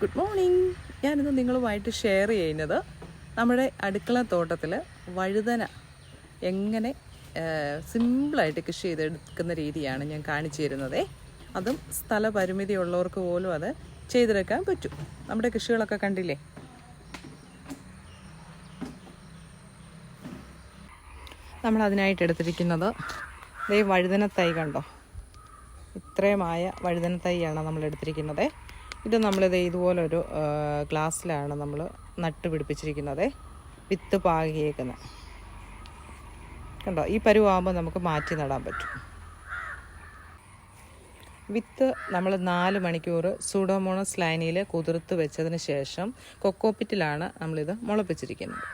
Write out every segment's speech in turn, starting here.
Good morning ഞാനിന്ന് നിങ്ങളുമായിട്ട് share ചെയ്യുന്നത് നമ്മുടെ അടുക്കള തോട്ടത്തിൽ വഴുതന എങ്ങനെ സിമ്പിളായിട്ട് കൃഷി ചെയ്തെടുക്കുന്ന രീതിയാണ് ഞാൻ കാണിച്ചു തരുന്നത്. അതും സ്ഥല പരിമിതി ഉള്ളവർക്ക് പോലും അത് ചെയ്തെടുക്കാൻ പറ്റും. നമ്മുടെ കൃഷികളൊക്കെ കണ്ടില്ലേ? നമ്മൾ അതിനായിട്ട് എടുത്തിരിക്കുന്നത് ദേ വഴുതന തൈ കണ്ടോ? ഇത്രയുമായ വഴുതന തൈയാണ് നമ്മൾ എടുത്തിരിക്കുന്നത്. ഇത് നമ്മളിത് ഇതുപോലൊരു ഗ്ലാസ്സിലാണ് നമ്മൾ നട്ട് പിടിപ്പിച്ചിരിക്കുന്നത്. വിത്ത് പാകിയേക്കുന്നത് കണ്ടോ? ഈ പരുവാകുമ്പോൾ നമുക്ക് മാറ്റി നടാൻ പറ്റും. വിത്ത് നമ്മൾ നാല് മണിക്കൂർ സൂഡോമോണസ് ലൈനിൽ കുതിർത്ത് വെച്ചതിന് ശേഷം കൊക്കോപ്പിറ്റിലാണ് നമ്മളിത് മുളപ്പിച്ചിരിക്കുന്നത്.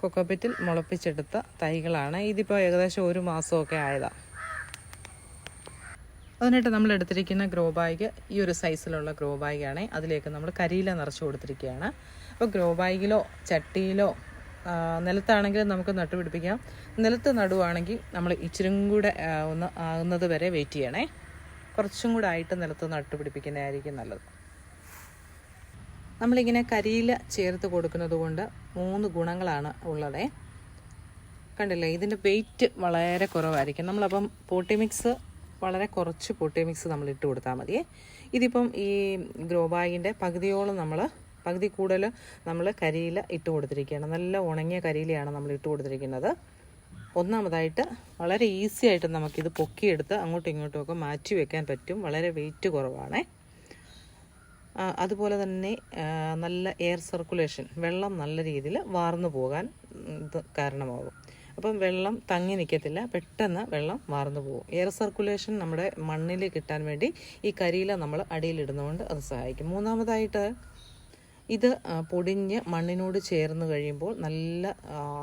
കൊക്കോപ്പിറ്റിൽ മുളപ്പിച്ചെടുത്ത തൈകളാണ്. ഇതിപ്പോൾ ഏകദേശം ഒരു മാസമൊക്കെ ആയതാണ് അതിനായിട്ട് നമ്മൾ എടുത്തിരിക്കുന്ന ഗ്രോ ബാഗ് ഈ ഒരു സൈസിലുള്ള ഗ്രോ ബാഗാണ്. അതിലേക്ക് നമ്മൾ കരിയില നിറച്ച് കൊടുത്തിരിക്കുകയാണ്. അപ്പോൾ ഗ്രോ ബാഗിലോ ചട്ടിയിലോ നിലത്താണെങ്കിലും നമുക്ക് നട്ടുപിടിപ്പിക്കാം നിലത്ത് നടുവാണെങ്കിൽ നമ്മൾ ഇച്ചിരും കൂടെ ഒന്ന് ആകുന്നത് വരെ വെയിറ്റ് ചെയ്യണേ. കുറച്ചും കൂടെ ആയിട്ട് നിലത്ത് നട്ടുപിടിപ്പിക്കുന്നതായിരിക്കും നല്ലത്. നമ്മളിങ്ങനെ കരിയില ചേർത്ത് കൊടുക്കുന്നത് കൊണ്ട് മൂന്ന് ഗുണങ്ങളാണ് ഉള്ളത്. കണ്ടില്ലേ? ഇതിന്റെ വെയിറ്റ് വളരെ കുറവായിരിക്കും. നമ്മളപ്പം പോട്ടി മിക്സ് വളരെ കുറച്ച് പൊട്ടി മിക്സ് നമ്മൾ ഇട്ട് കൊടുത്താൽ മതിയേ ഇതിപ്പം ഈ ഗ്രോ ബാഗിന്റെ പകുതിയോളം നമ്മൾ പകുതി കൂടുതൽ നമ്മൾ കരിയില ഇട്ട് കൊടുത്തിരിക്കുകയാണ്. നല്ല ഉണങ്ങിയ കരിയിലയാണ് നമ്മൾ ഇട്ട് കൊടുത്തിരിക്കുന്നത്. ഒന്നാമതായിട്ട് വളരെ ഈസി ആയിട്ട് നമുക്കിത് പൊക്കിയെടുത്ത് അങ്ങോട്ടും ഇങ്ങോട്ടുമൊക്കെ മാറ്റി വെക്കാൻ പറ്റും. വളരെ വെയിറ്റ് കുറവാണേ. അതുപോലെ തന്നെ നല്ല എയർ സർക്കുലേഷൻ വെള്ളം നല്ല രീതിയിൽ വാർന്നു പോകാൻ കാരണമാകും. അപ്പം വെള്ളം തങ്ങി നിൽക്കത്തില്ല പെട്ടെന്ന് വെള്ളം മാർന്നു പോകും. എയർ സർക്കുലേഷൻ നമ്മുടെ മണ്ണിൽ കിട്ടാൻ വേണ്ടി ഈ കരിയില നമ്മൾ അടിയിലിടുന്നതുകൊണ്ട് അത് സഹായിക്കും. മൂന്നാമതായിട്ട് ഇത് പൊടിഞ്ഞ് മണ്ണിനോട് ചേർന്ന് കഴിയുമ്പോൾ നല്ല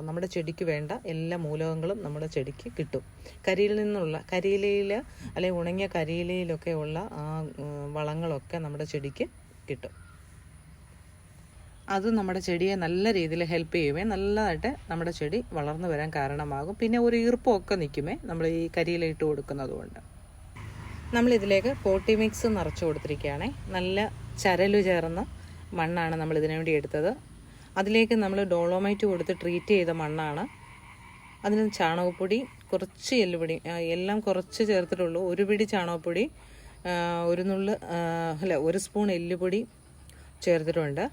നമ്മുടെ ചെടിക്ക് വേണ്ട എല്ലാ മൂലകങ്ങളും നമ്മുടെ ചെടിക്ക് കിട്ടും. കരിയിൽ നിന്നുള്ള കരിയിലയിൽ അല്ലെങ്കിൽ ഉണങ്ങിയ കരിയിലയിലൊക്കെ ഉള്ള വളങ്ങളൊക്കെ നമ്മുടെ ചെടിക്ക് കിട്ടും. അത് നമ്മുടെ ചെടിയെ നല്ല രീതിയിൽ ഹെൽപ്പ് ചെയ്യുമേ നല്ലതായിട്ട് നമ്മുടെ ചെടി വളർന്നു വരാൻ കാരണമാകും. പിന്നെ ഒരു ഈർപ്പമൊക്കെ നിൽക്കുമേ നമ്മൾ ഈ കരിയിലിട്ട് കൊടുക്കുന്നത് കൊണ്ട് നമ്മളിതിലേക്ക് പോട്ടി മിക്സ് നിറച്ചു കൊടുത്തിരിക്കുകയാണേ. നല്ല ചരലു ചേർന്ന മണ്ണാണ് നമ്മൾ ഇതിനു വേണ്ടി എടുത്തത്. അതിലേക്ക് നമ്മൾ ഡോളോമൈറ്റ് കൊടുത്ത് ട്രീറ്റ് ചെയ്ത മണ്ണാണ്. അതിന് ചാണകപ്പൊടി കുറച്ച് എല്ലുപൊടി എല്ലാം കുറച്ച് ചേർത്തിട്ടുള്ളൂ. ഒരു പിടി ചാണകപ്പൊടി ഒരു നുള്ള് അല്ല ഒരു സ്പൂൺ എല്ലുപൊടി ചേർത്തിട്ടുണ്ട്.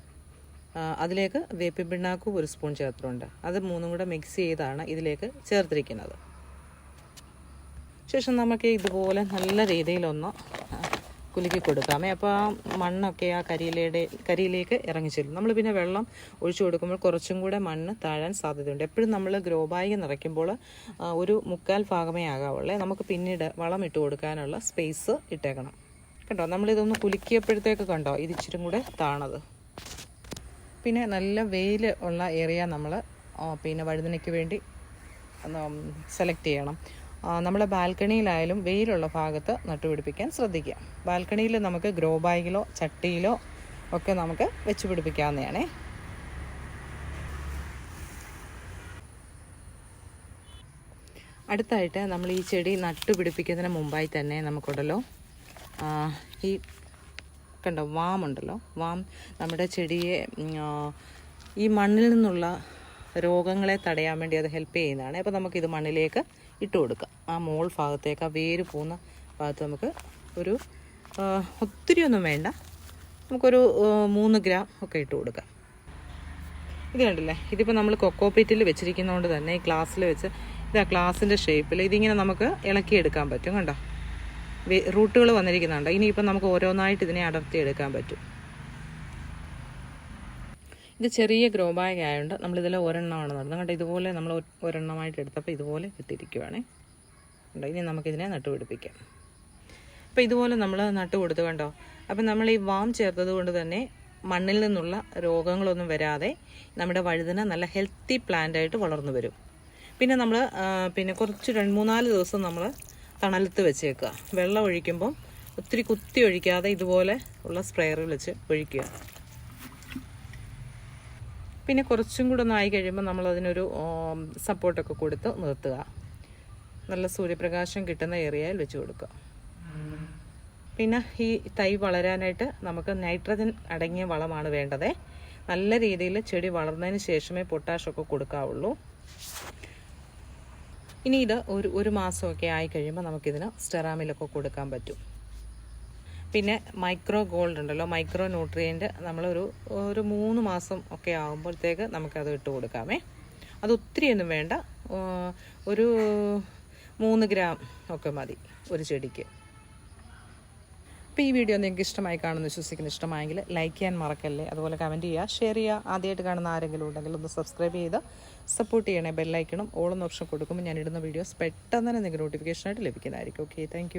അതിലേക്ക് വേപ്പിൻ പിണ്ണാക്കും ഒരു സ്പൂൺ ചേർത്തിട്ടുണ്ട്. അത് മൂന്നും കൂടെ മിക്സ് ചെയ്താണ് ഇതിലേക്ക് ചേർത്തിരിക്കുന്നത്. ശേഷം നമുക്ക് ഇതുപോലെ നല്ല രീതിയിലൊന്ന് കുലുക്കി കൊടുക്കാമേ. അപ്പോൾ ആ മണ്ണൊക്കെ ആ കരിയിലയുടെ കരിയിലേക്ക് ഇറങ്ങി ചെല്ലും. നമ്മൾ പിന്നെ വെള്ളം ഒഴിച്ചു കൊടുക്കുമ്പോൾ കുറച്ചും കൂടെ മണ്ണ് താഴാൻ സാധ്യതയുണ്ട്. എപ്പോഴും നമ്മൾ ഗ്രോ ബാഗ് നിറയ്ക്കുമ്പോൾ ഒരു മുക്കാൽ ഭാഗമേ ആകാവുള്ളേ. നമുക്ക് പിന്നീട് വളം ഇട്ട് കൊടുക്കാനുള്ള സ്പേസ് ഇട്ടേക്കണം. കണ്ടോ? നമ്മളിതൊന്ന് കുലുക്കിയപ്പോഴത്തേക്ക് കണ്ടോ? ഇത് ഇച്ചിരി കൂടെ താണത്. പിന്നെ നല്ല വെയിൽ ഉള്ള ഏരിയ നമ്മൾ പിന്നെ വഴുതനയ്ക്ക് വേണ്ടി സെലക്ട് ചെയ്യണം. നമ്മളെ ബാൽക്കണിയിലായാലും വെയിലുള്ള ഭാഗത്ത് നട്ടുപിടിപ്പിക്കാൻ ശ്രദ്ധിക്കുക. ബാൽക്കണിയിൽ നമുക്ക് ഗ്രോ ബാഗിലോ ചട്ടിയിലോ ഒക്കെ നമുക്ക് വെച്ച് പിടിപ്പിക്കാവുന്നതാണേ. അടുത്തായിട്ട് നമ്മൾ ഈ ചെടി നട്ടുപിടിപ്പിക്കുന്നതിന് മുമ്പായി തന്നെ നമുക്കുണ്ടല്ലോ ഈ കണ്ടോ വാം ഉണ്ടല്ലോ വാം നമ്മുടെ ചെടിയെ ഈ മണ്ണിൽ നിന്നുള്ള രോഗങ്ങളെ തടയാൻ വേണ്ടി അത് ഹെൽപ്പ് ചെയ്യുന്നതാണ്. അപ്പോൾ നമുക്കിത് മണ്ണിലേക്ക് ഇട്ട് കൊടുക്കാം. ആ മോൾ ഭാഗത്തേക്ക് ആ വേര് പോകുന്ന ഭാഗത്ത് നമുക്ക് ഒരു ഒത്തിരി ഒന്നും വേണ്ട. നമുക്കൊരു മൂന്ന് ഗ്രാം ഒക്കെ ഇട്ട് കൊടുക്കാം. ഇത് കണ്ടില്ലേ? ഇതിപ്പോൾ നമ്മൾ കൊക്കോപ്പീറ്റിൽ വെച്ചിരിക്കുന്നതുകൊണ്ട് തന്നെ ഈ ഗ്ലാസ്സിൽ വെച്ച് ഇത് ഗ്ലാസിന്റെ ഷേപ്പിൽ ഇതിങ്ങനെ നമുക്ക് ഇളക്കിയെടുക്കാൻ പറ്റും കണ്ടോ? റൂട്ടുകൾ വന്നിരിക്കുന്നുണ്ട്. ഇനിയിപ്പോൾ നമുക്ക് ഓരോന്നായിട്ട് ഇതിനെ അടർത്തി എടുക്കാൻ പറ്റും. ഇത് ചെറിയ ഗ്രോ ബാഗ് ആയതുകൊണ്ട് നമ്മളിതിൽ ഒരെണ്ണമാണ് നടന്നത്. കണ്ടോ ഇതുപോലെ നമ്മൾ ഒരെണ്ണമായിട്ട് എടുത്തപ്പോൾ ഇതുപോലെ കിട്ടിയിരിക്കുവാണേ. കണ്ടോ ഇനി നമുക്കിതിനെ നട്ടുപിടിപ്പിക്കാം അപ്പോൾ ഇതുപോലെ നമ്മൾ നട്ടു കൊടുത്തു കണ്ടോ അപ്പം നമ്മൾ ഈ വാം ചേർത്തത് കൊണ്ട് തന്നെ മണ്ണിൽ നിന്നുള്ള രോഗങ്ങളൊന്നും വരാതെ നമ്മുടെ വഴുതന നല്ല ഹെൽത്തി പ്ലാന്റ് ആയിട്ട് വളർന്നു വരും. പിന്നെ നമ്മൾ പിന്നെ കുറച്ച് രണ്ട് മൂന്നാൽ ദിവസം നമ്മൾ തണലത്ത് വെച്ചേക്കുക. വെള്ളം ഒഴിക്കുമ്പോൾ ഒത്തിരി കുത്തി ഒഴിക്കാതെ ഇതുപോലെ ഉള്ള സ്പ്രെയറിൽ വെച്ച് ഒഴിക്കുക. പിന്നെ കുറച്ചും കൂടെ ഒന്നായി കഴിയുമ്പോൾ നമ്മളതിനൊരു സപ്പോർട്ടൊക്കെ കൊടുത്ത് നിർത്തുക. നല്ല സൂര്യപ്രകാശം കിട്ടുന്ന ഏരിയയിൽ വെച്ച് കൊടുക്കുക. പിന്നെ ഈ തൈ വളരാനായിട്ട് നമുക്ക് നൈട്രജൻ അടങ്ങിയ വളമാണ് വേണ്ടത്. നല്ല രീതിയിൽ ചെടി വളർന്നതിന് ശേഷമേ പൊട്ടാഷൊക്കെ കൊടുക്കാവുള്ളൂ. ഇനി ഇത് ഒരു ഒരു മാസമൊക്കെ ആയി കഴിയുമ്പോൾ നമുക്കിതിന് സ്റ്റെറാമിലൊക്കെ കൊടുക്കാൻ പറ്റും. പിന്നെ മൈക്രോ ഗോൾഡ് ഉണ്ടല്ലോ മൈക്രോ ന്യൂട്രിയന്റ് നമ്മളൊരു ഒരു മൂന്ന് മാസം ഒക്കെ ആകുമ്പോഴത്തേക്ക് നമുക്കത് ഇട്ട് കൊടുക്കാമേ. അത് ഒത്തിരിയൊന്നും വേണ്ട. ഒരു മൂന്ന് ഗ്രാം ഒക്കെ മതി ഒരു ചെടിക്ക്. അപ്പോൾ ഈ വീഡിയോ നിങ്ങൾക്ക് ഇഷ്ടമായി കാണുന്നു വിശ്വസിക്കുന്നു ഇഷ്ടമായെങ്കിൽ ലൈക്ക് ചെയ്യാൻ മറക്കല്ലേ? അതുപോലെ കമന്റ് ചെയ്യുക ഷെയർ ചെയ്യുക. ആദ്യമായിട്ട് കാണുന്ന ആരെങ്കിലും ഉണ്ടെങ്കിൽ ഒന്ന് സബ്സ്ക്രൈബ് ചെയ്ത് സപ്പോർട്ട് ചെയ്യണേ ബെല്ലൈക്കണം ഓളെന്ന് ഓപ്ഷൻ കൊടുക്കുമ്പോൾ ഞാൻ ഇടുന്ന വീഡിയോസ് പെട്ടെന്ന് തന്നെ നിങ്ങൾക്ക് നോട്ടിഫിക്കേഷനായിട്ട് ലഭിക്കുന്നതായിരിക്കും. Okay thank